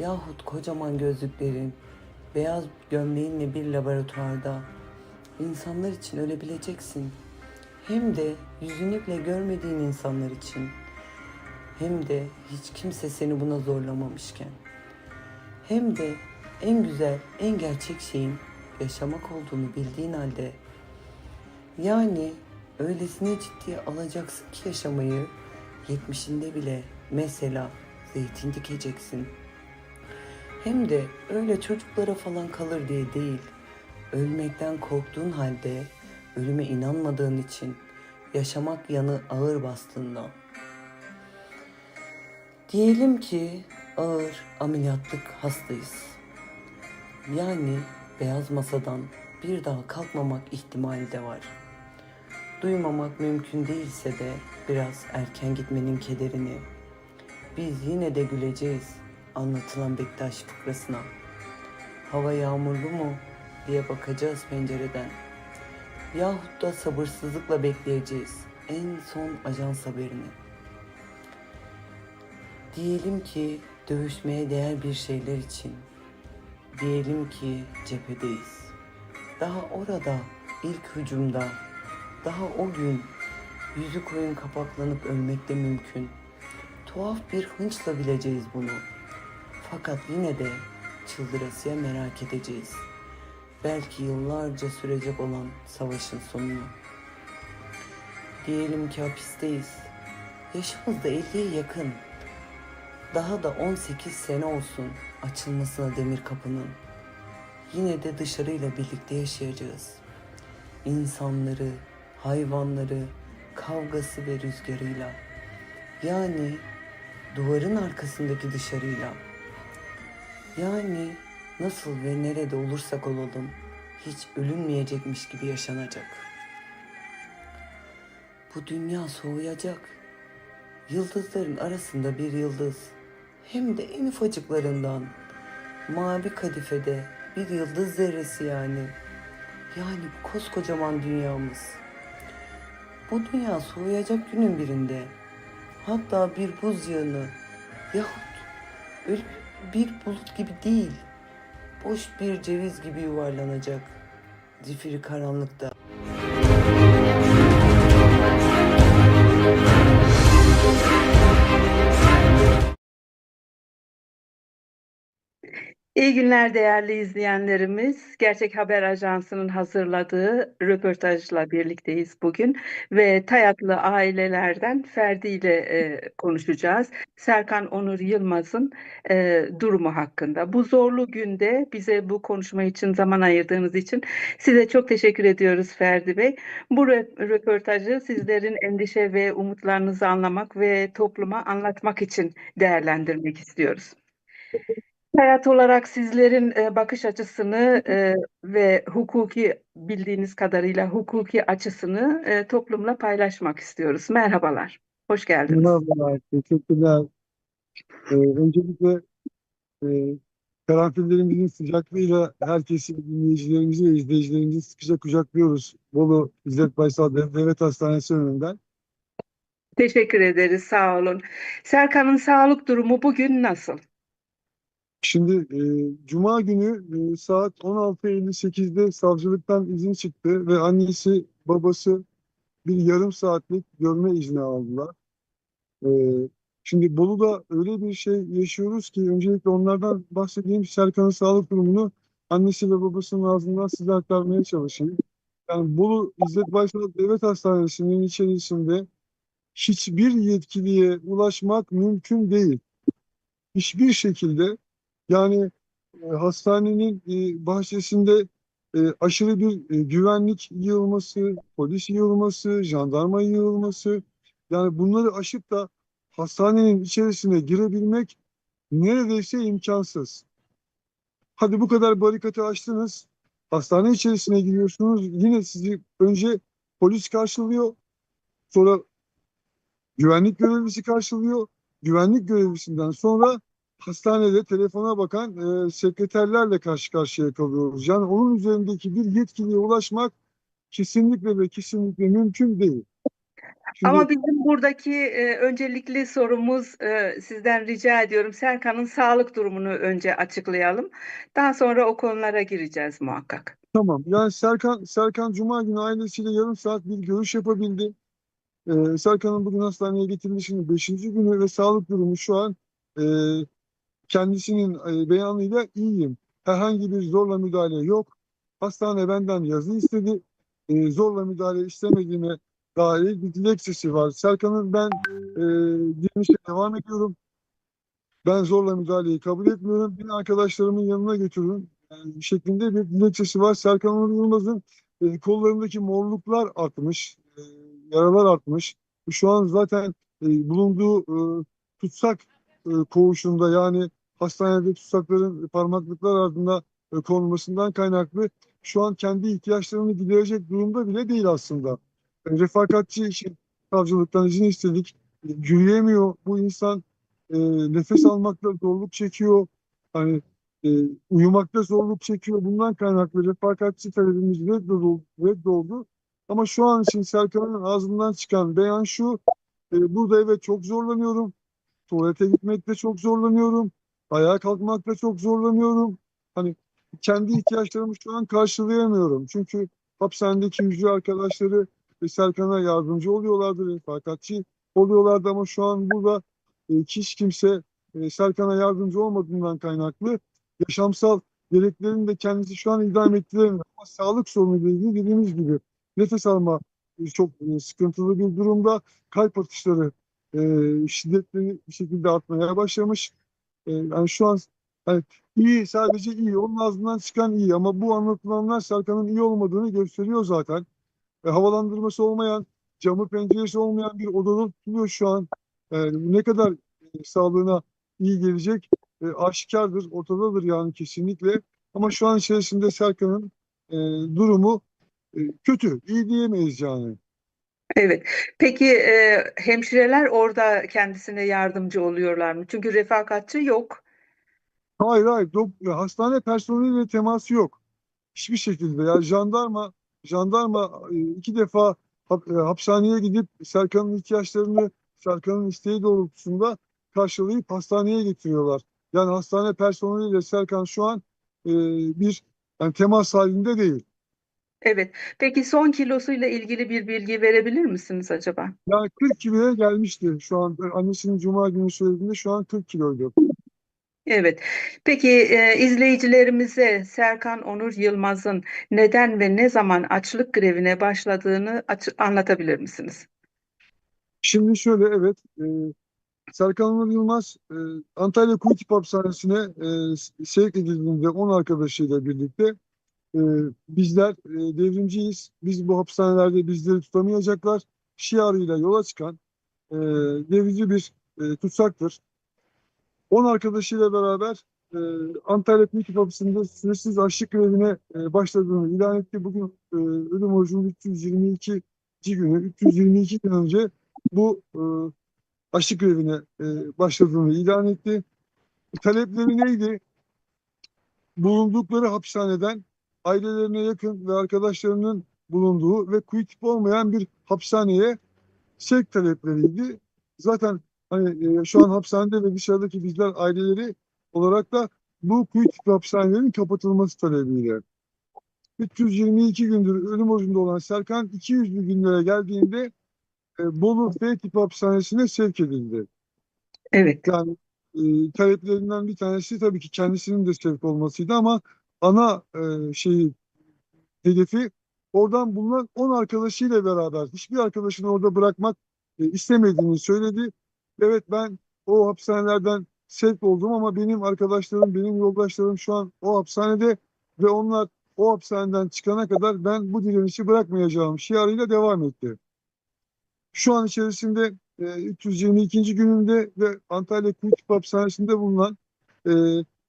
yahut kocaman gözlüklerin, beyaz gömleğinle bir laboratuvarda insanlar için ölebileceksin. Hem de yüzünü bile görmediğin insanlar için. Hem de hiç kimse seni buna zorlamamışken. Hem de en güzel, en gerçek şeyin yaşamak olduğunu bildiğin halde yani öylesine ciddiye alacaksın ki yaşamayı yetmişinde bile mesela zeytin dikeceksin. Hem de öyle çocuklara falan kalır diye değil. Ölmekten korktuğun halde ölüme inanmadığın için yaşamak yanı ağır bastığında. Diyelim ki ağır ameliyatlık hastayız. Yani beyaz masadan bir daha kalkmamak ihtimali de var. Duymamak mümkün değilse de biraz erken gitmenin kederini biz yine de güleceğiz anlatılan Bektaş fıkrasına. Hava yağmurlu mu diye bakacağız pencereden. Yahut da sabırsızlıkla bekleyeceğiz en son ajans haberini. Diyelim ki dövüşmeye değer bir şeyler için. Diyelim ki cephedeyiz. Daha orada ilk hücumda, daha o gün yüzü koyun kapaklanıp ölmek de mümkün. Tuhaf bir hınçla bileceğiz bunu. Fakat yine de çıldırasıya merak edeceğiz. Belki yıllarca sürecek olan savaşın sonunu. Diyelim ki hapisteyiz. Yaşımız da 50'ye yakın. Daha da 18 sene olsun açılmasına demir kapının. Yine de dışarıyla birlikte yaşayacağız. İnsanları, hayvanları, kavgası ve rüzgarıyla. Yani duvarın arkasındaki dışarıyla. Yani nasıl ve nerede olursak olalım hiç ölünmeyecekmiş gibi yaşanacak. Bu dünya soğuyacak. Yıldızların arasında bir yıldız. Hem de en ufacıklarından. Mavi kadifede bir yıldız zerresi yani. Yani bu koskocaman dünyamız. Bu dünya soğuyacak günün birinde. Hatta bir buz yağını yahut öyle bir bulut gibi değil. Boş bir ceviz gibi yuvarlanacak. Zifiri karanlıkta. İyi günler değerli izleyenlerimiz. Gerçek Haber Ajansı'nın hazırladığı röportajla birlikteyiz bugün ve Tayatlı ailelerden Ferdi ile e, konuşacağız. Serkan Onur Yılmaz'ın e, durumu hakkında. Bu zorlu günde bize bu konuşma için zaman ayırdığınız için size çok teşekkür ediyoruz Ferdi Bey. Bu rö- röportajı sizlerin endişe ve umutlarınızı anlamak ve topluma anlatmak için değerlendirmek istiyoruz. Hayat olarak sizlerin e, bakış açısını e, ve hukuki bildiğiniz kadarıyla hukuki açısını e, toplumla paylaşmak istiyoruz. Merhabalar, hoş geldiniz. Merhabalar, teşekkürler. Ee, öncelikle e, karanfillerimizin sıcaklığıyla herkesi, dinleyicilerimizi ve izleyicilerimizi sıkıca kucaklıyoruz. Bolu İzzet Baysal Dev- Devlet Hastanesi önünden. Teşekkür ederiz, sağ olun. Serkan'ın sağlık durumu bugün nasıl? Şimdi e, Cuma günü e, saat 16.58'de savcılıktan izin çıktı ve annesi, babası bir yarım saatlik görme izni aldılar. E, şimdi Bolu'da öyle bir şey yaşıyoruz ki öncelikle onlardan bahsedeyim. Serkan'ın sağlık durumunu annesi ve babasının ağzından size aktarmaya çalışayım. Yani Bolu İzzet Baysal Devlet Hastanesi'nin içerisinde hiçbir yetkiliye ulaşmak mümkün değil. Hiçbir şekilde yani e, hastanenin e, bahçesinde e, aşırı bir güvenlik yığılması, polis yığılması, jandarma yığılması yani bunları aşıp da hastanenin içerisine girebilmek neredeyse imkansız. Hadi bu kadar barikatı açtınız. Hastane içerisine giriyorsunuz. Yine sizi önce polis karşılıyor. Sonra güvenlik görevlisi karşılıyor. Güvenlik görevlisinden sonra hastanede telefona bakan e, sekreterlerle karşı karşıya kalıyoruz. Yani onun üzerindeki bir yetkiliye ulaşmak kesinlikle ve kesinlikle mümkün değil. Şimdi- Ama bizim buradaki e, öncelikli sorumuz e, sizden rica ediyorum. Serkan'ın sağlık durumunu önce açıklayalım. Daha sonra o konulara gireceğiz muhakkak. Tamam. Yani Serkan Serkan Cuma günü ailesiyle yarım saat bir görüş yapabildi. Ee, Serkan'ın bugün hastaneye getirilişinin 5. günü ve sağlık durumu şu an e, kendisinin e, beyanıyla iyiyim. Herhangi bir zorla müdahale yok. Hastane benden yazı istedi. E, zorla müdahale istemediğime dair bir dilekçesi var. Serkan'ın ben e, direnişe devam ediyorum. Ben zorla müdahaleyi kabul etmiyorum. Beni arkadaşlarımın yanına götürün e, şeklinde bir dilekçesi var. Serkan Onur Yılmaz'ın e, kollarındaki morluklar artmış, e, yaralar artmış. Şu an zaten e, bulunduğu e, tutsak e, koğuşunda yani hastanede tutsakların parmaklıklar ardında konulmasından kaynaklı şu an kendi ihtiyaçlarını giderecek durumda bile değil aslında. E, refakatçi için savcılıktan izin istedik. E, yürüyemiyor. Bu insan e, nefes almakta zorluk çekiyor. Hani uyumakta zorluk çekiyor. Bundan kaynaklı refakatçi talebimiz reddoldu, reddoldu. Ama şu an için Serkan'ın ağzından çıkan beyan şu. burada evet çok zorlanıyorum. Tuvalete gitmekte çok zorlanıyorum. Ayağa kalkmakta çok zorlanıyorum. Hani kendi ihtiyaçlarımı şu an karşılayamıyorum. Çünkü hapishanedeki hücre arkadaşları Serkan'a yardımcı oluyorlardı, refakatçi oluyorlardı ama şu an burada e, hiç kimse e, Serkan'a yardımcı olmadığından kaynaklı yaşamsal gereklerini de kendisi şu an idame ettiremiyor. Ama sağlık sorunuyla ilgili dediğimiz gibi nefes alma e, çok e, sıkıntılı bir durumda. Kalp atışları e, şiddetli bir şekilde artmaya başlamış. E, yani şu an hani iyi sadece iyi. Onun ağzından çıkan iyi ama bu anlatılanlar Serkan'ın iyi olmadığını gösteriyor zaten. E, havalandırması olmayan, camı penceresi olmayan bir odada tutuluyor şu an. E, ne kadar e, sağlığına iyi gelecek e, aşikardır, ortadadır yani kesinlikle. Ama şu an içerisinde Serkan'ın e, durumu e, kötü, iyi diyemeyiz yani. Evet. Peki e, hemşireler orada kendisine yardımcı oluyorlar mı? Çünkü refakatçi yok. Hayır hayır, dok- hastane personeliyle teması yok. Hiçbir şekilde. Yani jandarma, jandarma iki defa hap- hapishaneye gidip Serkan'ın ihtiyaçlarını Serkan'ın isteği doğrultusunda karşılayıp hastaneye getiriyorlar. Yani hastane personeliyle Serkan şu an e, bir yani temas halinde değil. Evet. Peki son kilosuyla ilgili bir bilgi verebilir misiniz acaba? Yani 40 kiloya gelmişti şu an. Annesinin cuma günü söylediğinde şu an 40 kiloydu. Evet. Peki e, izleyicilerimize Serkan Onur Yılmaz'ın neden ve ne zaman açlık grevine başladığını anlatabilir misiniz? Şimdi şöyle evet e, Serkan Onur Yılmaz e, Antalya Kuyutip Hapishanesi'ne e, sevk edildiğinde 10 arkadaşıyla birlikte e, bizler e, devrimciyiz. Biz bu hapishanelerde bizleri tutamayacaklar. Şiarıyla yola çıkan e, devrimci bir e, tutsaktır. 10 arkadaşıyla beraber e, Antalya Kuyutip Hapishanesi'nde süresiz açlık grevine e, başladığını ilan etti. Bugün e, ölüm orucunun 322. günü, 322 gün önce bu e, açlık grevine e, başladığını ilan etti. Talepleri neydi? Bulundukları hapishaneden ailelerine yakın ve arkadaşlarının bulunduğu ve kuyut olmayan bir hapishaneye sevk talepleriydi. Zaten hani e, şu an hapishanede ve dışarıdaki bizler aileleri olarak da bu kuyut hapishanelerin kapatılması talebiyle. 322 gündür ölüm orucunda olan Serkan 200'lü günlere geldiğinde e, Bolu F tipi hapishanesine sevk edildi. Evet. Yani e, taleplerinden bir tanesi tabii ki kendisinin de sevk olmasıydı ama ana e, şeyi hedefi oradan bulunan 10 arkadaşıyla beraber hiçbir arkadaşını orada bırakmak e, istemediğini söyledi. Evet ben o hapishanelerden sevk oldum ama benim arkadaşlarım, benim yoldaşlarım şu an o hapishanede ve onlar o hapishaneden çıkana kadar ben bu direnişi bırakmayacağım şiarıyla devam etti. Şu an içerisinde e, 322. gününde ve Antalya Kuyutup Hapishanesi'nde bulunan e,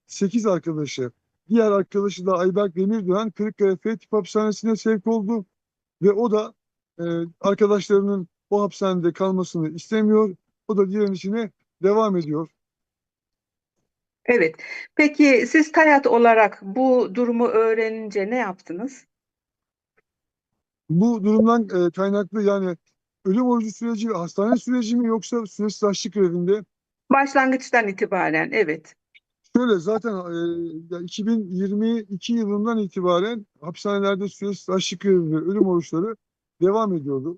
8 arkadaşı, diğer arkadaşı da Ayberk Demirdoğan Kırıkkaya F tip hapishanesine sevk oldu ve o da e, arkadaşlarının o hapishanede kalmasını istemiyor. O da direnişine devam ediyor. Evet. Peki siz Tayat olarak bu durumu öğrenince ne yaptınız? Bu durumdan e, kaynaklı yani ölüm orucu süreci ve hastane süreci mi yoksa süresiz açlık grevinde Başlangıçtan itibaren evet. Şöyle zaten e, ya 2022 yılından itibaren hapishanelerde süresiz açlık ve ölüm oruçları devam ediyordu.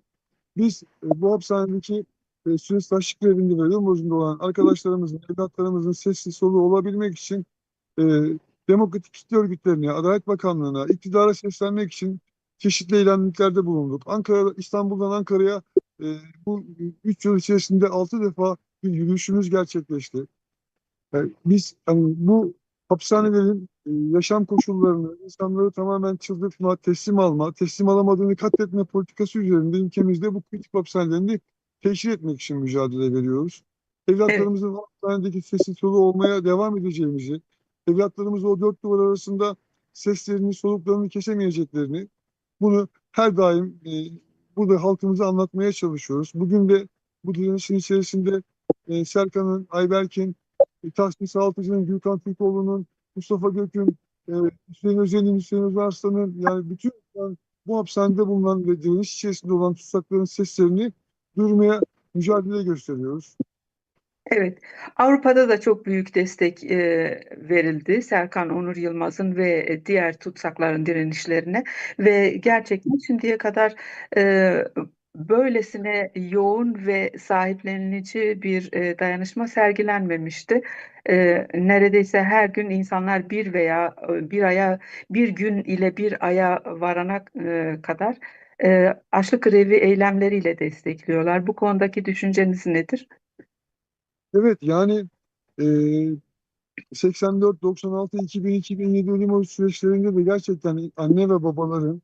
Biz e, bu hapishanedeki e, süresiz açlık ve ölüm orucunda olan arkadaşlarımızın, evlatlarımızın sesli soluğu olabilmek için e, demokratik kitle örgütlerine, Adalet Bakanlığı'na, iktidara seslenmek için çeşitli eylemliklerde bulunduk. Ankara, İstanbul'dan Ankara'ya e, bu 3 yıl içerisinde 6 defa bir yürüyüşümüz gerçekleşti. Yani biz hani bu hapishanelerin e, yaşam koşullarını, insanları tamamen çıldırtma, teslim alma, teslim alamadığını katletme politikası üzerinde ülkemizde bu kritik hapishanelerini teşhir etmek için mücadele veriyoruz. Evlatlarımızın hapishanedeki sesi solu olmaya devam edeceğimizi, evlatlarımız o dört duvar arasında seslerini, soluklarını kesemeyeceklerini, bunu her daim e, burada halkımıza anlatmaya çalışıyoruz. Bugün de bu direnişin içerisinde e, Serkan'ın, Ayberk'in, e, Tahsin Altıcı'nın, Gülkan Türkoğlu'nun, Mustafa Gök'ün, e, Hüseyin Özen'in, Hüseyin Özarslan'ın yani bütün yani bu hapishanede bulunan ve direniş içerisinde olan tutsakların seslerini duyurmaya mücadele gösteriyoruz. Evet, Avrupa'da da çok büyük destek e, verildi Serkan Onur Yılmaz'ın ve diğer tutsakların direnişlerine ve gerçekten şimdiye kadar e, böylesine yoğun ve sahiplenici bir e, dayanışma sergilenmemişti. E, neredeyse her gün insanlar bir veya e, bir aya, bir gün ile bir aya varana e, kadar e, açlık grevi eylemleriyle destekliyorlar. Bu konudaki düşünceniz nedir? Evet yani e, 84, 96, 2000, 2007 ölüm süreçlerinde de gerçekten anne ve babaların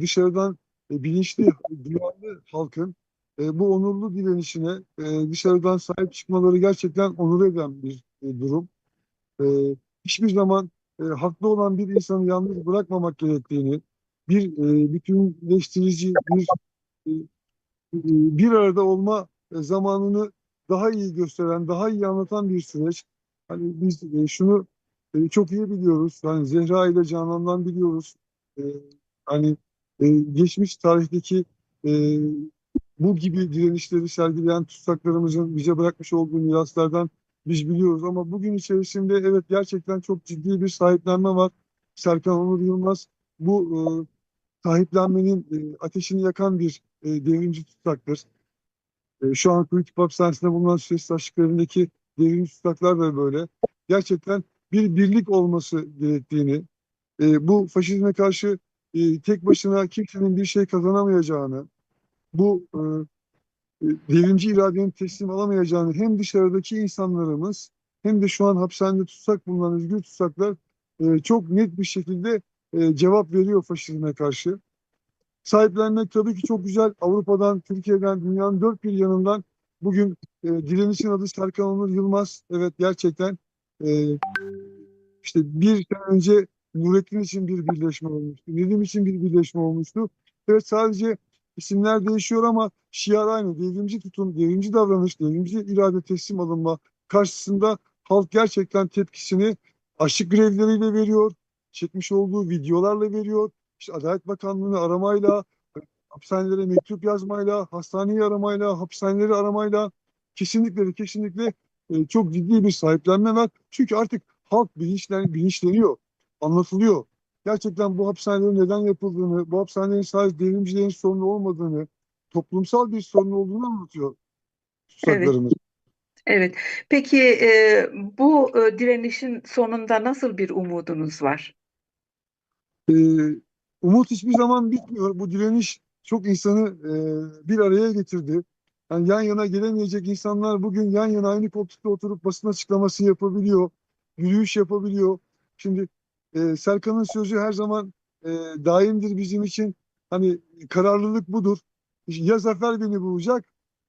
dışarıdan bilinçli, duyarlı halkın e, bu onurlu direnişine e, dışarıdan sahip çıkmaları gerçekten onur eden bir e, durum. E, hiçbir zaman e, haklı olan bir insanı yalnız bırakmamak gerektiğini, bir e, bütünleştirici, bir e, bir arada olma e, zamanını daha iyi gösteren, daha iyi anlatan bir süreç. Hani biz e, şunu e, çok iyi biliyoruz. Hani Zehra ile Canan'dan biliyoruz. E, Hani e, geçmiş tarihteki e, bu gibi direnişleri sergileyen tutsaklarımızın bize bırakmış olduğu miraslardan biz biliyoruz. Ama bugün içerisinde evet gerçekten çok ciddi bir sahiplenme var. Serkan Onur Yılmaz bu e, sahiplenmenin e, ateşini yakan bir e, devrimci tutsaktır. E, şu an Kuyutup Hapishanesi'nde bulunan süresiz açlıklarındaki devrimci tutsaklar da böyle. Gerçekten bir birlik olması gerektiğini, e, bu faşizme karşı e, tek başına kimsenin bir şey kazanamayacağını, bu e, e, devrimci iradenin teslim alamayacağını hem dışarıdaki insanlarımız hem de şu an hapishanede tutsak bulunan özgür tutsaklar e, çok net bir şekilde e, cevap veriyor faşizme karşı. Sahiplenmek tabii ki çok güzel. Avrupa'dan, Türkiye'den, dünyanın dört bir yanından bugün e, direnişin adı Serkan Onur Yılmaz. Evet gerçekten e, işte bir sene önce Nurettin için bir birleşme olmuştu. Nedim için bir birleşme olmuştu. Evet sadece isimler değişiyor ama şiar aynı. Devrimci tutum, devrimci davranış, devrimci irade teslim alınma karşısında halk gerçekten tepkisini açlık grevleriyle veriyor. Çekmiş olduğu videolarla veriyor. İşte Adalet Bakanlığı'nı aramayla, hapishanelere mektup yazmayla, hastaneyi aramayla, hapishaneleri aramayla kesinlikle ve kesinlikle e, çok ciddi bir sahiplenme var. Çünkü artık halk bilinçlen, bilinçleniyor, anlatılıyor. Gerçekten bu hapishanelerin neden yapıldığını, bu hapishanelerin sadece devrimcilerin sorunu olmadığını, toplumsal bir sorun olduğunu anlatıyor tutsaklarımız. Evet. Peki e, bu e, direnişin sonunda nasıl bir umudunuz var? Ee, umut hiçbir zaman bitmiyor. Bu direniş çok insanı e, bir araya getirdi. Yani yan yana gelemeyecek insanlar bugün yan yana aynı koltukta oturup basın açıklaması yapabiliyor, yürüyüş yapabiliyor. Şimdi e, Serkan'ın sözü her zaman e, daimdir bizim için. Hani kararlılık budur. Ya zafer beni bulacak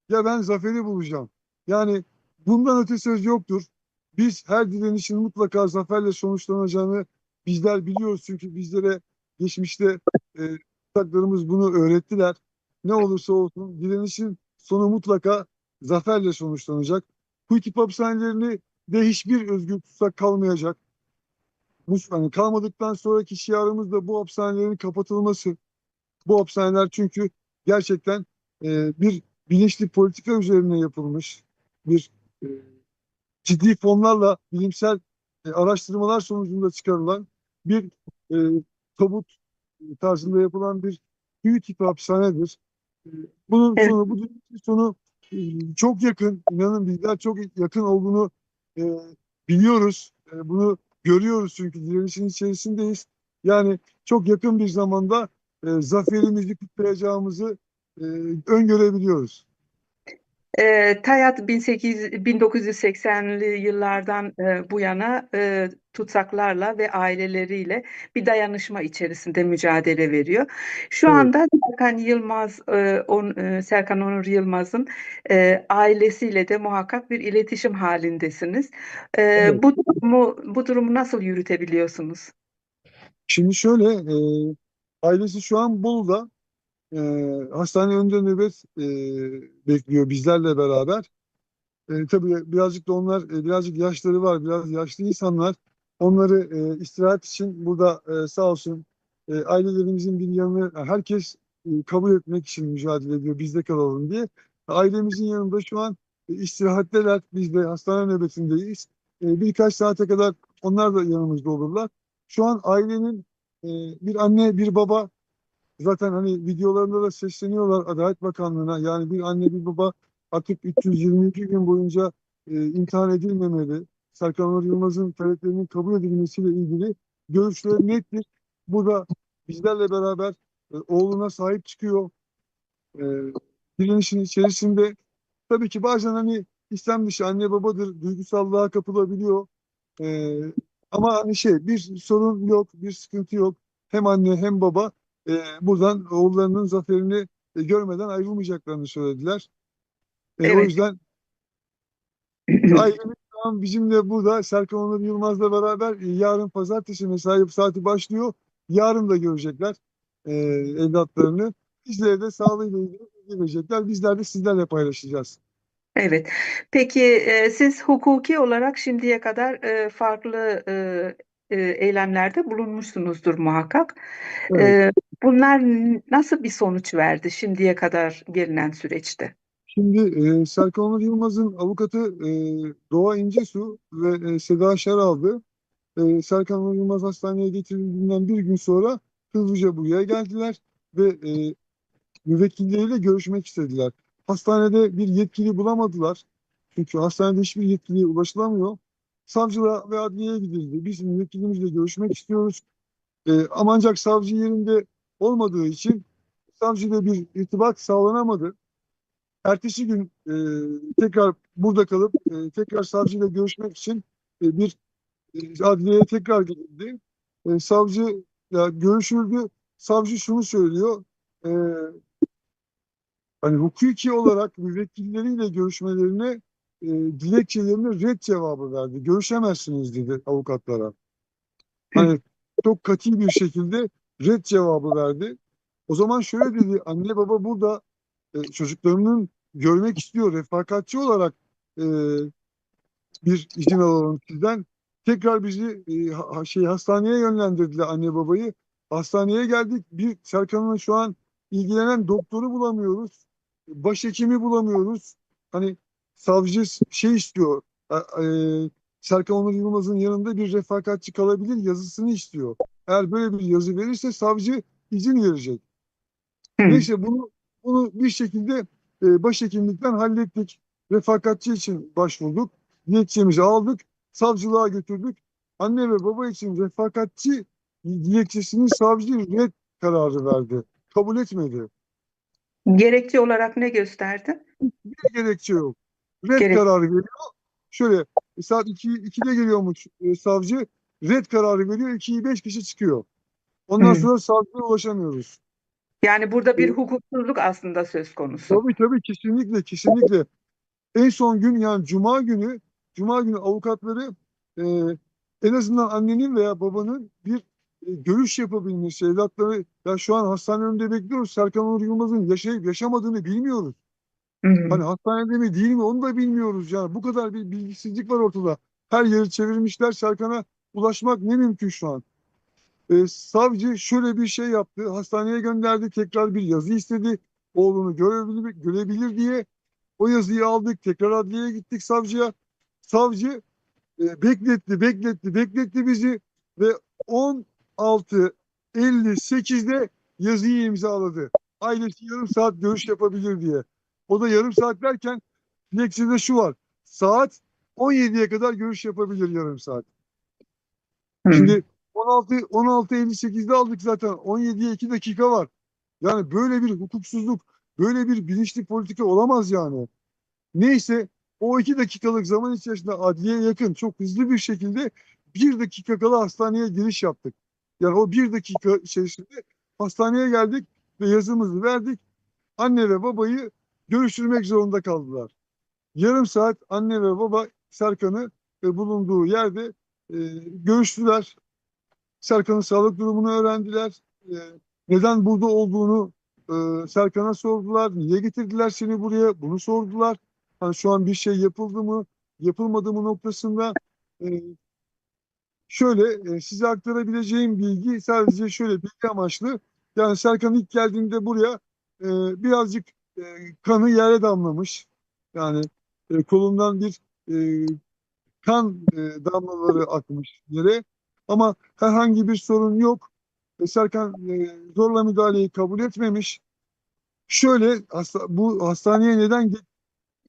ya ben zaferi bulacağım. Yani bundan öte söz yoktur. Biz her direnişin mutlaka zaferle sonuçlanacağını bizler biliyoruz. Çünkü bizlere geçmişte e, ortaklarımız bunu öğrettiler. Ne olursa olsun direnişin sonu mutlaka zaferle sonuçlanacak. Bu ekip hapishanelerini de hiçbir özgür tutsak kalmayacak. Hani kalmadıktan sonraki şiarımız da bu hapishanelerin kapatılması. Bu hapishaneler çünkü gerçekten e, bir bilinçli politika üzerine yapılmış bir e, ciddi fonlarla bilimsel e, araştırmalar sonucunda çıkarılan bir e, tabut tarzında yapılan bir büyük tipi hapishanedir. E, bunun Evet. sonu, bu sonu e, çok yakın, inanın bizler çok yakın olduğunu e, biliyoruz. E, bunu görüyoruz çünkü direnişin içerisindeyiz. Yani çok yakın bir zamanda e, zaferimizi kutlayacağımızı e, öngörebiliyoruz. E, TAYAT 18, 1980'li yıllardan e, bu yana e, tutsaklarla ve aileleriyle bir dayanışma içerisinde mücadele veriyor. Şu Evet. anda Serkan Yılmaz, e, on, e, Serkan Onur Yılmaz'ın e, ailesiyle de muhakkak bir iletişim halindesiniz. E, Evet. bu durumu bu durumu nasıl yürütebiliyorsunuz? Şimdi şöyle, e, ailesi şu an Bolu'da. E, hastane önünde nöbet e, bekliyor bizlerle beraber. E, tabii birazcık da onlar, e, birazcık yaşları var, biraz yaşlı insanlar. Onları e, istirahat için burada e, sağ olsun e, ailelerimizin bir yanını herkes e, kabul etmek için mücadele ediyor, bizde kalalım diye. Ailemizin yanında şu an e, istirahatteler, biz de hastane nöbetindeyiz. E, birkaç saate kadar onlar da yanımızda olurlar. Şu an ailenin e, bir anne, bir baba zaten hani videolarında da sesleniyorlar Adalet Bakanlığı'na. Yani bir anne, bir baba artık 322 gün boyunca e, imtihan edilmemeli. Serkan Onur Yılmaz'ın taleplerinin kabul edilmesiyle ilgili görüşleri nettir. Bu da bizlerle beraber e, oğluna sahip çıkıyor. E, direnişin içerisinde tabii ki bazen hani İslam dışı anne babadır, duygusallığa kapılabiliyor. E, ama hani şey bir sorun yok, bir sıkıntı yok. Hem anne hem baba e, buradan oğullarının zaferini e, görmeden ayrılmayacaklarını söylediler. E, o Evet. yüzden ailemiz şu an bizimle burada Serkan Onur Yılmaz'la beraber e, yarın pazartesi mesai saati başlıyor. Yarın da görecekler e, evlatlarını. Bizlere de sağlığıyla ilgili bilgi verecekler. Bizler de sizlerle paylaşacağız. Evet. Peki e, siz hukuki olarak şimdiye kadar e, farklı e, e, eylemlerde bulunmuşsunuzdur muhakkak. Evet. E, bunlar n- nasıl bir sonuç verdi şimdiye kadar gelinen süreçte? Şimdi e, Serkan Onur Yılmaz'ın avukatı e, Doğa İncesu ve e, Seda Şeraldı. E, Serkan Onur Yılmaz hastaneye getirildiğinden bir gün sonra hızlıca buraya geldiler ve e, müvekkilleriyle görüşmek istediler. Hastanede bir yetkili bulamadılar. Çünkü hastanede hiçbir yetkiliye ulaşılamıyor. Savcılığa ve adliyeye gidildi. Biz müvekkilimizle görüşmek istiyoruz. E, ama ancak savcı yerinde olmadığı için savcıyla bir irtibat sağlanamadı. Ertesi gün e, tekrar burada kalıp e, tekrar savcıyla görüşmek için e, bir e, adliyeye tekrar gidildi. E, savcı ya görüşüldü. Savcı şunu söylüyor. E, hani hukuki olarak müvekkilleriyle görüşmelerine e, dilekçelerine red cevabı verdi. Görüşemezsiniz dedi avukatlara. Hani çok katı bir şekilde red cevabı verdi. O zaman şöyle dedi. Anne baba burada e, çocuklarının görmek istiyor. Refakatçi olarak e, bir izin alalım sizden. Tekrar bizi e, ha- şey hastaneye yönlendirdiler anne babayı. Hastaneye geldik. Bir Serkan'ın şu an ilgilenen doktoru bulamıyoruz. Başhekimi bulamıyoruz. Hani savcı şey istiyor. e, e, Serkan Onur Yılmaz'ın yanında bir refakatçi kalabilir yazısını istiyor. Eğer böyle bir yazı verirse savcı izin verecek. Hı. Neyse bunu bunu bir şekilde e, başhekimlikten hallettik. Refakatçi için başvurduk. Dilekçemizi aldık. Savcılığa götürdük. Anne ve baba için refakatçi dilekçesinin savcı red kararı verdi. Kabul etmedi. Gerekçe olarak ne gösterdi? Bir gerekçe yok. Red Gerek- kararı veriyor. Şöyle saat 2, 2'de geliyormuş e, savcı. Red kararı veriyor. 2'yi 5 kişi çıkıyor. Ondan Hı. sonra savcıya ulaşamıyoruz. Yani burada bir E, hukuksuzluk aslında söz konusu. Tabii tabii kesinlikle kesinlikle. En son gün yani Cuma günü Cuma günü avukatları e, en azından annenin veya babanın bir e, görüş yapabilmesi evlatları ya şu an hastane önünde bekliyoruz. Serkan Onur Yılmaz'ın yaşayıp yaşamadığını bilmiyoruz. Hmm. Hani hastanede mi değil mi onu da bilmiyoruz yani. Bu kadar bir bilgisizlik var ortada. Her yeri çevirmişler. Serkan'a ulaşmak ne mümkün şu an. E, savcı şöyle bir şey yaptı. Hastaneye gönderdi. Tekrar bir yazı istedi. Oğlunu görebilir, görebilir diye. O yazıyı aldık. Tekrar adliyeye gittik savcıya. Savcı e, bekletti, bekletti, bekletti bizi ve 16.58'de yazıyı imzaladı. Ailesi yarım saat görüş yapabilir diye. O da yarım saat derken dilekçede şu var. Saat 17'ye kadar görüş yapabilir yarım saat. Hmm. Şimdi 16 16.58'de aldık zaten. 17'ye 2 dakika var. Yani böyle bir hukuksuzluk, böyle bir bilinçli politika olamaz yani. Neyse o 2 dakikalık zaman içerisinde adliyeye yakın çok hızlı bir şekilde 1 dakika kala hastaneye giriş yaptık. Yani o 1 dakika içerisinde hastaneye geldik ve yazımızı verdik. Anne ve babayı görüştürmek zorunda kaldılar. Yarım saat anne ve baba Serkan'ı e, bulunduğu yerde e, görüştüler. Serkan'ın sağlık durumunu öğrendiler. E, neden burada olduğunu e, Serkan'a sordular. Niye getirdiler seni buraya? Bunu sordular. Hani şu an bir şey yapıldı mı, yapılmadı mı noktasında e, şöyle e, size aktarabileceğim bilgi sadece şöyle bilgi amaçlı. Yani Serkan ilk geldiğinde buraya e, birazcık e, kanı yere damlamış. Yani e, kolundan bir e, kan e, damlaları akmış yere. Ama herhangi bir sorun yok. E, Serkan e, zorla müdahaleyi kabul etmemiş. Şöyle hasta, bu hastaneye neden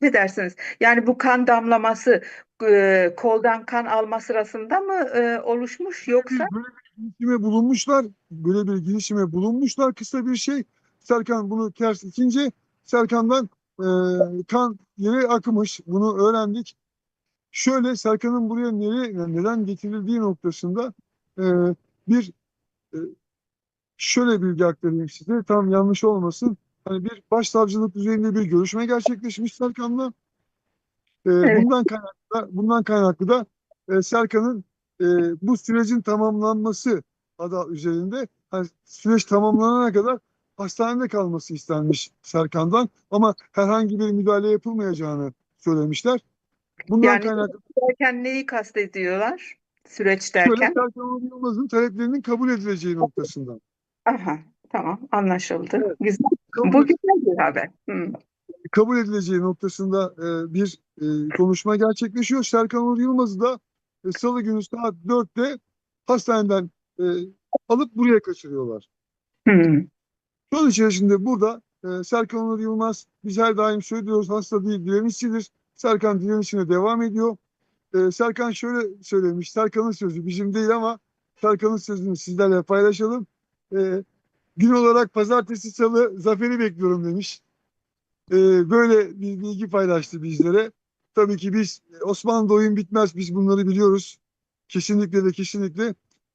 Ne dersiniz? Yani bu kan damlaması e, koldan kan alma sırasında mı e, oluşmuş yoksa? böyle bir girişime bulunmuşlar. Böyle bir girişime bulunmuşlar. Kısa bir şey. Serkan bunu ters ikince Serkan'dan e, kan yere akmış. Bunu öğrendik. Şöyle Serkan'ın buraya nereye, neden getirildiği noktasında e, bir e, şöyle bilgi aktarayım size. Tam yanlış olmasın. Hani bir başsavcılık düzeyinde bir görüşme gerçekleşmiş Serkan'la. E, Evet. bundan kaynaklı bundan kaynaklı da e, Serkan'ın e, bu sürecin tamamlanması adı üzerinde hani süreç tamamlanana kadar hastanede kalması istenmiş Serkan'dan ama herhangi bir müdahale yapılmayacağını söylemişler. Bundan Yani kaynaklı derken neyi kastediyorlar? Süreç derken? Serkan Onur Yılmaz'ın taleplerinin kabul edileceği noktasında. Aha, tamam anlaşıldı. Evet. Güzel. Kabul, Bu güzel bir haber. Hmm. kabul edileceği noktasında e, bir e, konuşma gerçekleşiyor. Serkan Onur Yılmaz'ı da e, Salı günü saat 4'te hastaneden e, alıp buraya kaçırıyorlar. Hmm. Yol içerisinde burada e, Serkan Onur Yılmaz biz her daim söylüyoruz hasta değil direnişçidir. Serkan direnişine devam ediyor. E, Serkan şöyle söylemiş. Serkan'ın sözü bizim değil ama Serkan'ın sözünü sizlerle paylaşalım. E, gün olarak pazartesi salı zaferi bekliyorum demiş. E, böyle bir bilgi paylaştı bizlere. Tabii ki biz Osmanlı'da oyun bitmez biz bunları biliyoruz. Kesinlikle ve kesinlikle.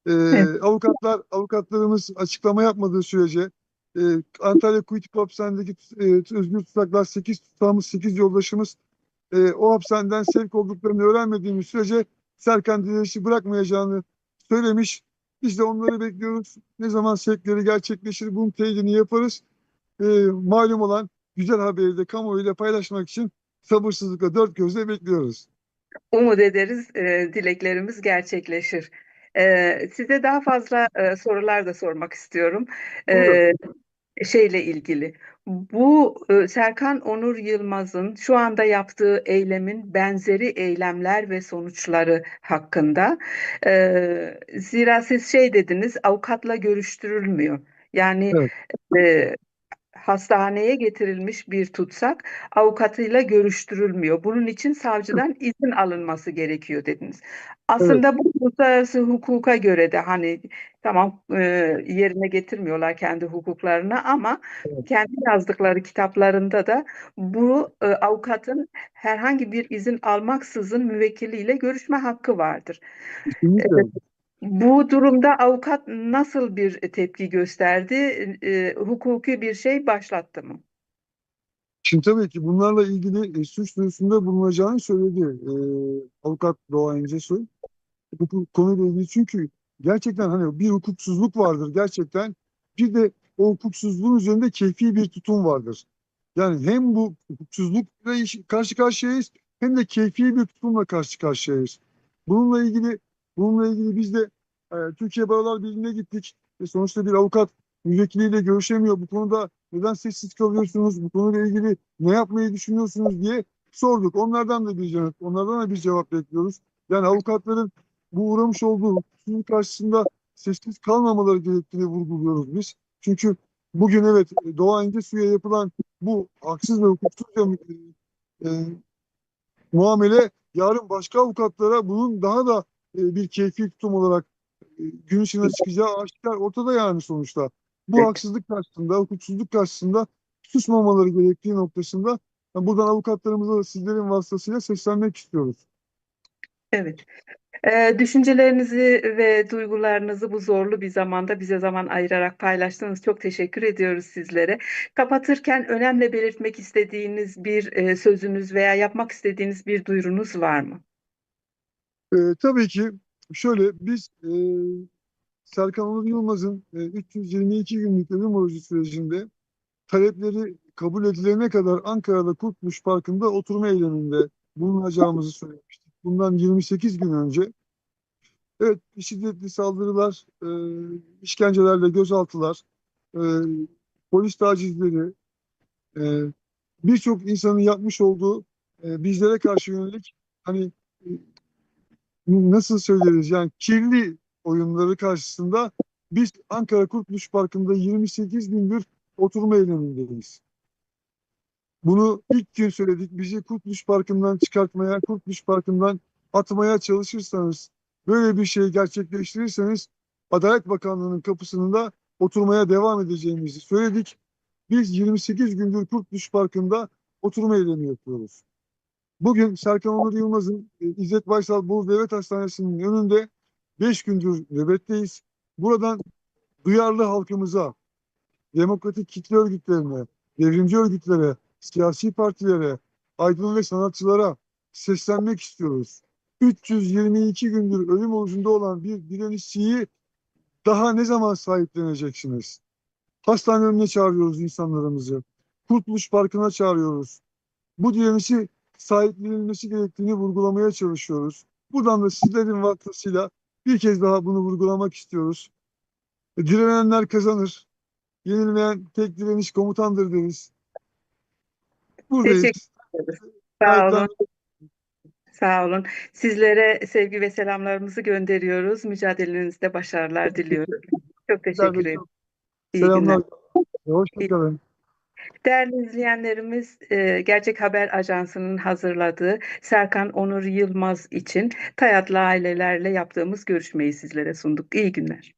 E, Evet. avukatlar avukatlarımız açıklama yapmadığı sürece e, Antalya Kuytu Hapishanesi'ndeki e, özgür tutaklar 8 tutamız 8 yoldaşımız e, o hapishaneden sevk olduklarını öğrenmediğimiz sürece Serkan direnişi bırakmayacağını söylemiş. Biz de onları bekliyoruz. Ne zaman sevkleri gerçekleşir bunun teyidini yaparız. E, malum olan güzel haberi de kamuoyuyla paylaşmak için sabırsızlıkla dört gözle bekliyoruz. Umut ederiz e, dileklerimiz gerçekleşir. E, size daha fazla e, sorular da sormak istiyorum. E. şeyle ilgili. Bu e, Serkan Onur Yılmaz'ın şu anda yaptığı eylemin benzeri eylemler ve sonuçları hakkında. E, zira siz şey dediniz, avukatla görüştürülmüyor. Yani Evet. e, hastaneye getirilmiş bir tutsak avukatıyla görüştürülmüyor. Bunun için savcıdan izin alınması gerekiyor dediniz. Aslında bu uluslararası hukuka göre de hani tamam e, yerine getirmiyorlar kendi hukuklarını ama Evet. kendi yazdıkları kitaplarında da bu e, avukatın herhangi bir izin almaksızın müvekkiliyle görüşme hakkı vardır. Bu durumda avukat nasıl bir tepki gösterdi? E, hukuki bir şey başlattı mı? Şimdi tabii ki bunlarla ilgili e, suç duyurusunda bulunacağını söyledi e, avukat Doğan İncesoy. Bu bu konuyla ilgili çünkü gerçekten hani bir hukuksuzluk vardır gerçekten. Bir de o hukuksuzluğun üzerinde keyfi bir tutum vardır. Yani hem bu hukuksuzlukla karşı karşıyayız hem de keyfi bir tutumla karşı karşıyayız. Bununla ilgili bununla ilgili biz de e, Türkiye Barolar Birliği'ne gittik. E, sonuçta bir avukat müvekkiliyle görüşemiyor. Bu konuda neden sessiz kalıyorsunuz? Bu konuyla ilgili ne yapmayı düşünüyorsunuz diye sorduk. Onlardan da bir cevap, onlardan da bir cevap bekliyoruz. Yani avukatların bu uğramış olduğu hukuksuzluk karşısında sessiz kalmamaları gerektiğini vurguluyoruz biz. Çünkü bugün evet Doğa İncesu'ya yapılan bu haksız ve hukuksuzca e, e, muamele yarın başka avukatlara bunun daha da e, bir keyfi tutum olarak e, gün ışığına çıkacağı aşikar ortada yani sonuçta. Bu Evet. haksızlık karşısında, hukuksuzluk karşısında susmamaları gerektiği noktasında yani buradan avukatlarımıza da sizlerin vasıtasıyla seslenmek istiyoruz. Evet. Ee, düşüncelerinizi ve duygularınızı bu zorlu bir zamanda bize zaman ayırarak paylaştığınız çok teşekkür ediyoruz sizlere. Kapatırken önemli belirtmek istediğiniz bir e, sözünüz veya yapmak istediğiniz bir duyurunuz var mı? Ee, tabii ki şöyle biz e, Serkan Onur Yılmaz'ın e, 322 günlük ölüm orucu sürecinde talepleri kabul edilene kadar Ankara'da Kurtuluş Parkı'nda oturma eyleminde bulunacağımızı söylemiştik. Bundan 28 gün önce. Evet, şiddetli saldırılar, e, işkencelerle gözaltılar, e, polis tacizleri, e, birçok insanın yapmış olduğu e, bizlere karşı yönelik hani e, nasıl söyleriz yani kirli oyunları karşısında biz Ankara Kurtuluş Parkı'nda 28 gündür oturma eylemindeyiz. Bunu ilk gün söyledik. Bizi Kurtuluş Parkı'ndan çıkartmaya, Kurtuluş Parkı'ndan atmaya çalışırsanız, böyle bir şey gerçekleştirirseniz Adalet Bakanlığı'nın kapısında oturmaya devam edeceğimizi söyledik. Biz 28 gündür Kurtuluş Parkı'nda oturma eylemi yapıyoruz. Bugün Serkan Onur Yılmaz'ın e, İzzet Baysal Bolu Devlet Hastanesi'nin önünde 5 gündür nöbetteyiz. Buradan duyarlı halkımıza, demokratik kitle örgütlerine, devrimci örgütlere, siyasi partilere, aydın ve sanatçılara seslenmek istiyoruz. 322 gündür ölüm orucunda olan bir direnişçiyi daha ne zaman sahipleneceksiniz? Hastane önüne çağırıyoruz insanlarımızı. Kurtuluş Parkı'na çağırıyoruz. Bu direnişi sahiplenilmesi gerektiğini vurgulamaya çalışıyoruz. Buradan da sizlerin vasıtasıyla bir kez daha bunu vurgulamak istiyoruz. Direnenler kazanır. Yenilmeyen tek direniş komutandır deriz. Buradayız. Teşekkür ederiz. Sağ olun. Sağ olun. Sizlere sevgi ve selamlarımızı gönderiyoruz. Mücadelenizde başarılar diliyorum. Çok teşekkür ederim. İyi Selamlar. günler. Hoşçakalın. Değerli izleyenlerimiz, e, Gerçek Haber Ajansı'nın hazırladığı Serkan Onur Yılmaz için Tayatlı ailelerle yaptığımız görüşmeyi sizlere sunduk. İyi günler.